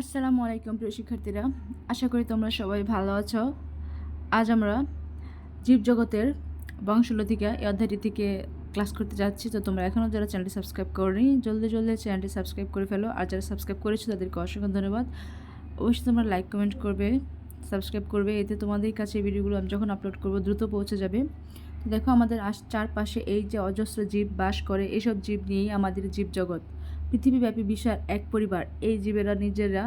আসসালামু আলাইকুম প্রিয় শিক্ষার্থীরা। আশা করি তোমরা সবাই ভালো আছো। আজ আমরা জীবজগতের বংশলতিকা এই অধ্যায়টি থেকে ক্লাস করতে যাচ্ছি। তো তোমরা এখনও যারা চ্যানেলটি সাবস্ক্রাইব করনি, জলদি জলদি চ্যানেলটি সাবস্ক্রাইব করে ফেলো। আর যারা সাবস্ক্রাইব করেছ, তাদেরকে অসংখ্য ধন্যবাদ। অবশ্যই তোমরা লাইক, কমেন্ট করবে, সাবস্ক্রাইব করবে। এতে তোমাদের কাছে ভিডিওগুলো আমি যখন আপলোড করব, দ্রুত পৌঁছে যাবে। দেখো, আমাদের চারপাশে এই যে অজস্র জীব বাস করে, এসব জীব নিয়েই আমাদের জীবজগৎ। পৃথিবীব্যাপী বিশাল এক পরিবার, এই জীবেরা নিজেরা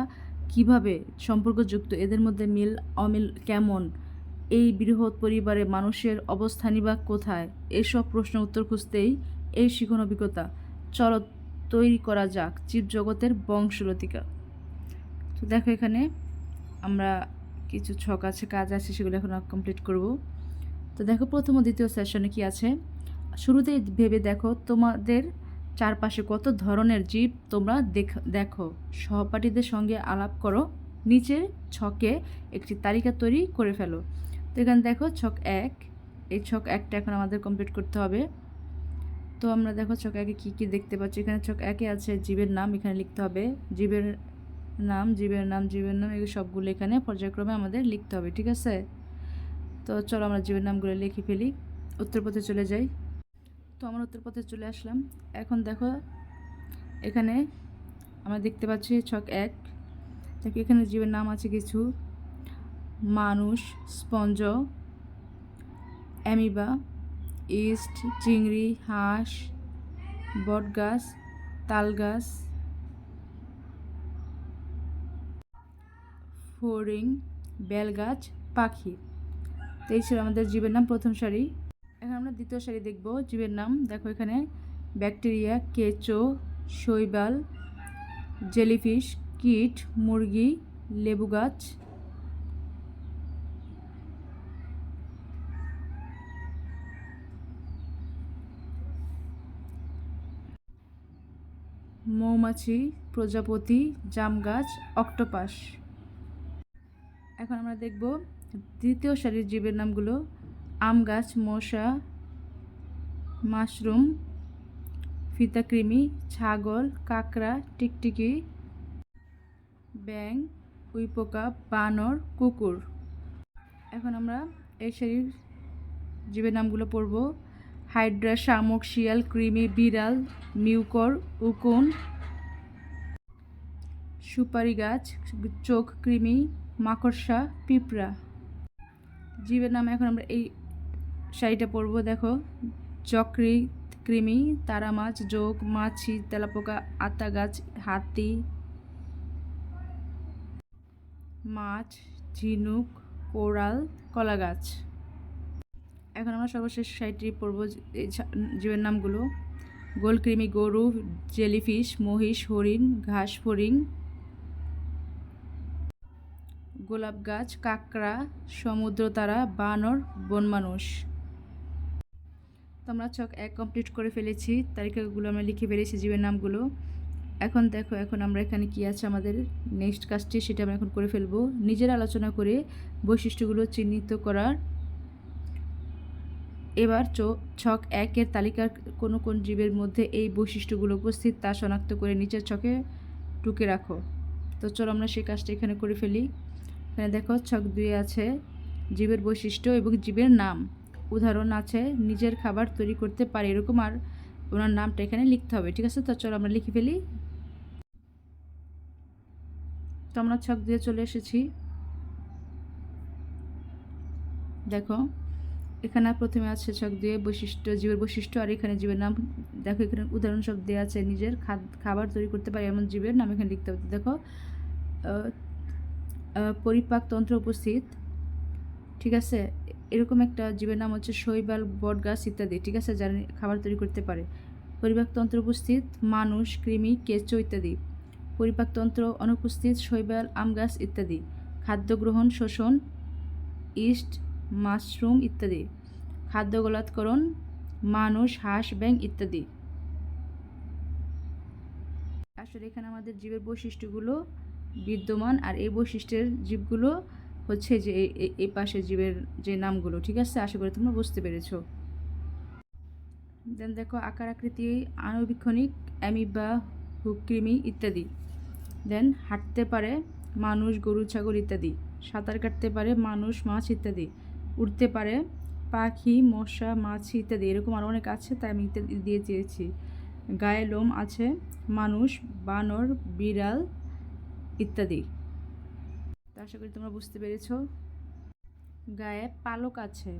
কীভাবে সম্পর্কযুক্ত, এদের মধ্যে মিল, অমিল কেমন? এই বৃহৎ পরিবারে মানুষের অবস্থানই বা কোথায়? এসব প্রশ্ন উত্তর খুঁজতেই এই শিখন অভিজ্ঞতা। চলো তৈরি করা যাক জীবজগতের বংশলতিকা। তো দেখো এখানে আমরা কিছু ছক আছে, কাজ আছে, সেগুলো এখন কমপ্লিট করব। তো দেখো প্রথম দ্বিতীয় সেশনে কি আছে? শুরুতেই ভেবে দেখো তোমাদের চারপাশে কত ধরনের জীব তোমরা দেখ- সহপাঠীদের সঙ্গে আলাপ করো। নিচে ছকে একটি তালিকা তৈরি করে ফেলো। তো এখানে দেখো ছক এক। এই ছক একটা এখন আমাদের কমপ্লিট করতে হবে। তো আমরা দেখো ছক একে কী কী দেখতে পাচ্ছি? এখানে ছক একে আছে জীবের নাম এখানে লিখতে হবে। জীবের নাম জীবের নাম জীবের নাম, এগুলো সবগুলো এখানে পর্যায়ক্রমে আমাদের লিখতে হবে, ঠিক আছে? তো চলো আমরা জীবের নামগুলো লিখে ফেলি। উত্তরপথে চলে যাই। আমরা উত্তরপথে চলে আসলাম। এখন দেখো, এখানে আমরা দেখতে পাচ্ছি ছক এক। দেখো, এখানে জীবের নাম আছে কিছু। মানুষ, স্পঞ্জ, অ্যামিবা, ইস্ট, চিংড়ি, হাঁস, বটগাছ, তালগাছ ফড়িং বেলগাছ, পাখি। তো এই ছিল আমাদের জীবের নাম প্রথম সারি। এখন আমরা দ্বিতীয় সারি দেখব, জীবের নাম। দেখো এখানে, ব্যাকটেরিয়া, কেঁচো, শৈবাল, জেলিফিশ, কিট, মুরগি, লেবু গাছ। মৌমাছি, প্রজাপতি, জাম গাছ, অক্টোপাস। এখন আমরা দেখব দ্বিতীয় সারির জীবের নামগুলো। আম গাছ, মশা, মাশরুম ফিতাকৃমি ছাগল, কাঁকড়া, টিকটিকি ব্যাং উইপোকা, বানর, কুকুর। এখন আমরা এই সারির জীবের নামগুলো পড়ব। হাইড্রা, শামুক, শিয়াল, কৃমি, বিড়াল, মিউকর, উকুন, সুপারি গাছ, চোখ কৃমি, মাকড়সা, পিঁপড়া। জীবের নাম এখন আমরা এই শাড়িটা পরবো, দেখো। চক্রি কৃমি তারা মাছ যোগ মাছি, তেলাপোকা, আতা গাছ, হাতি, মাছ, ঝিনুক, কোরাল, কলা গাছ। এখন আমরা সর্বশেষ শাড়িটি পরবো এই জীবের নামগুলো। গোলকৃমি গরু, জেলিফিশ, মহিষ, হরিণ, ঘাস, ফড়িং। গোলাপ গাছ, কাঁকড়া সমুদ্র তারা বানর বন মানুষ তো আমরা ছক এক কমপ্লিট করে ফেলেছি। তালিকাগুলো আমরা লিখে ফেলেছি জীবের নামগুলো। এখন দেখো, এখন আমরা এখানে কি আছে আমাদের নেক্সট কাজটি, সেটা আমরা এখন করে ফেলব। নিজের আলোচনা করে বৈশিষ্ট্যগুলো চিহ্নিত করার। এবার চো- ছক একের তালিকার কোনো কোন জীবের মধ্যে এই বৈশিষ্ট্যগুলো উপস্থিত তা শনাক্ত করে নিচের ছকে টুকে রাখো। তো চলো আমরা সেই কাজটা এখানে করে ফেলি। এখানে দেখো, ছক দুই আছে, জীবের বৈশিষ্ট্য এবং জীবের নাম। উদাহরণ আছে নিজের খাবার তৈরি করতে পারে এরকম আর ওনার নামটা এখানে লিখতে হবে ঠিক আছে? তো চলো আমরা লিখে ফেলি। তো আমরা ছক দিয়ে চলে এসেছি। দেখো এখানে প্রথমে আছে ছক দিয়ে বৈশিষ্ট্য জীবের বৈশিষ্ট্য আর এখানে জীবের নাম দেখো এখানে উদাহরণ সব দেওয়া আছে নিজের খাবার তৈরি করতে পারে এমন জীবের নাম এখানে লিখতে হবে। দেখো আহ, পরিপাকতন্ত্র উপস্থিত ঠিক আছে? এরকম একটা জীবের নাম হচ্ছে শৈবাল, বটগাছ ইত্যাদি। ঠিক আছে? যারা খাবার তৈরি করতে পারে। পরিপাকতন্ত্র উপস্থিত, মানুষ, কৃমি, কেঁচো ইত্যাদি। পরিপাকতন্ত্র অনুপস্থিত, শৈবাল, আম গাছ ইত্যাদি। খাদ্য গ্রহণ, শোষণ, ইস্ট, মাশরুম ইত্যাদি। খাদ্য গলাৎকরণ, মানুষ, হাঁস ব্যাং ইত্যাদি। আসলে এখানে আমাদের জীবের বৈশিষ্ট্যগুলো বিদ্যমান, আর এই বৈশিষ্ট্যের জীবগুলো হচ্ছে যে এই- পাশে জীবের যে নামগুলো, ঠিক আছে? আশা করি তোমরা বুঝতে পেরেছ। দেন দেখো, আকার আকৃতি, আণুবীক্ষণিক, অ্যামিবা হুককৃমি ইত্যাদি। দেন হাঁটতে পারে মানুষ, গরু, ছাগল ইত্যাদি। সাঁতার কাটতে পারে মানুষ, মাছ ইত্যাদি। উড়তে পারে পাখি, মশা, মাছি ইত্যাদি। এরকম আরও অনেক আছে, তাই আমি ইত্যাদি দিয়ে চেয়েছি গায়ে লোম আছে, মানুষ, বানর, বিড়াল ইত্যাদি। আশা করি তোমরা বুঝতে পেরেছ। গায়ে পালক আছে,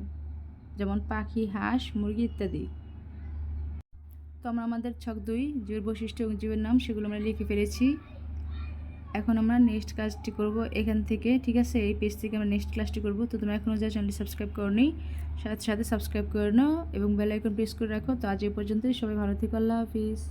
যেমন পাখি, হাঁস, মুরগি ইত্যাদি। তো আমরা আমাদের ছক দুই, জীবের বৈশিষ্ট্য এবং জীবের নাম, সেগুলো আমরা লিখে ফেলেছি। এখন আমরা নেক্সট কাজটি করব এখান থেকে, ঠিক আছে? এই পেজ থেকে আমরা নেক্সট ক্লাসটি করব। তো তোমরা এখনও যা চ্যানেলটি সাবস্ক্রাইব করনি, সাথে সাথে সাবস্ক্রাইব করে নাও এবং বেল আইকন প্রেস করে রাখো। তো আজ এই পর্যন্তই, সবাই ভালো থেকো, আল্লাহ হাফিজ।